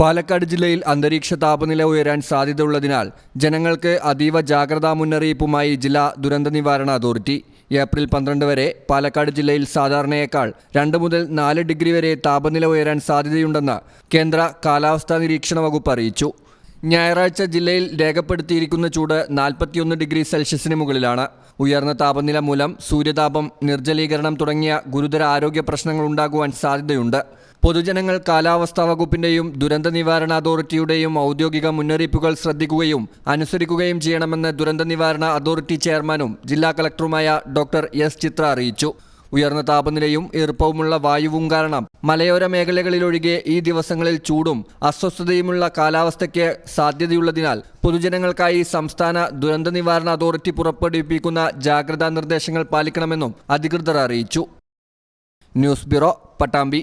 പാലക്കാട് ജില്ലയിൽ അന്തരീക്ഷ താപനില ഉയരാൻ സാധ്യതയുള്ളതിനാൽ ജനങ്ങൾക്ക് അതീവ ജാഗ്രതാ മുന്നറിയിപ്പുമായി ജില്ലാ ദുരന്ത നിവാരണ അതോറിറ്റി. ഏപ്രിൽ പന്ത്രണ്ട് വരെ പാലക്കാട് ജില്ലയിൽ സാധാരണയേക്കാൾ രണ്ട് മുതൽ നാല് ഡിഗ്രി വരെ താപനില ഉയരാൻ സാധ്യതയുണ്ടെന്ന് കേന്ദ്ര കാലാവസ്ഥാ നിരീക്ഷണ വകുപ്പ് അറിയിച്ചു. ഞായറാഴ്ച ജില്ലയിൽ രേഖപ്പെടുത്തിയിരിക്കുന്ന ചൂട് നാൽപ്പത്തിയൊന്ന് ഡിഗ്രി സെൽഷ്യസിന് മുകളിലാണ്. ഉയർന്ന താപനില മൂലം സൂര്യതാപം നിർജലീകരണം തുടങ്ങിയ ഗുരുതര ആരോഗ്യ പ്രശ്നങ്ങൾ ഉണ്ടാകുവാൻ സാധ്യതയുണ്ട്. പൊതുജനങ്ങൾ കാലാവസ്ഥാ വകുപ്പിന്റെയും ദുരന്ത നിവാരണ അതോറിറ്റിയുടെയും ഔദ്യോഗിക മുന്നറിയിപ്പുകൾ ശ്രദ്ധിക്കുകയും അനുസരിക്കുകയും ചെയ്യണമെന്ന് ദുരന്ത നിവാരണ അതോറിറ്റി ചെയർമാനും ജില്ലാ കളക്ടറുമായ ഡോക്ടർ എസ് ചിത്ര അറിയിച്ചു. ഉയർന്ന താപനിലയും ഈർപ്പവുമുള്ള വായുവും കാരണം മലയോര മേഖലകളിലൊഴികെ ഈ ദിവസങ്ങളിൽ ചൂടും അസ്വസ്ഥതയുമുള്ള കാലാവസ്ഥയ്ക്ക് സാധ്യതയുള്ളതിനാൽ പൊതുജനങ്ങൾക്കായി സംസ്ഥാന ദുരന്ത നിവാരണ അതോറിറ്റി പുറപ്പെടുവിപ്പിക്കുന്ന ജാഗ്രതാ നിർദ്ദേശങ്ങൾ പാലിക്കണമെന്നും അധികൃതർ അറിയിച്ചു. News bureau Pattambi.